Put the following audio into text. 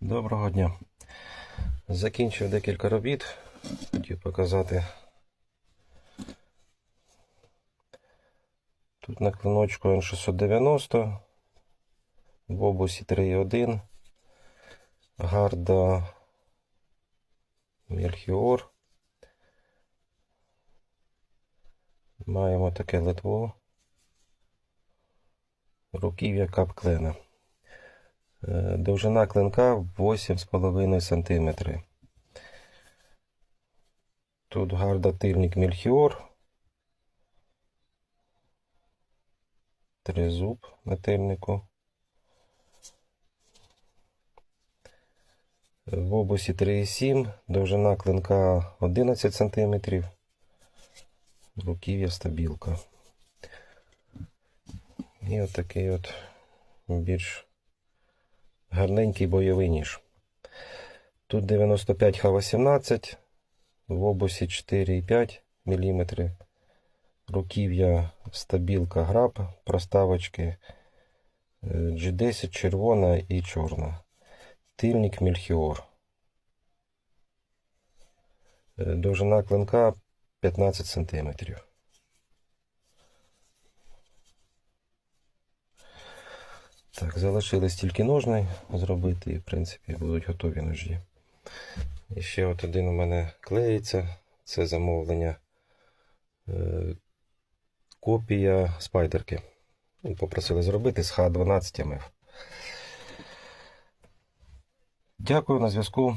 Доброго дня. Закінчив декілька робіт. Хотів показати. Тут на клиночку N690, в обусі 3.1, гарда Мельхіор. Маємо таке литво. Руків'я кап-клена. Е, Довжина клинка 8,5 см. Тут гарда тильник Мельхіор. Тризуб на тильнику. В обусі 3,7, довжина клинка 11 см. Руків'я стабілка. І от такий от більш гарненький бойовий ніж. Тут 95 Х18, в обусі 4,5 мм. Руків'я стабілка граб, проставочки е, G10 червона і чорна. Тильник Мельхіор. Е, Довжина клинка 15 см. Так, залишились тільки ножни зробити, і в принципі будуть готові ножі. І ще от один у мене клеїться. Це замовлення. Е, копія спайдерки. Ну, Попросили зробити з Х12 МФ. Дякую на зв'язку.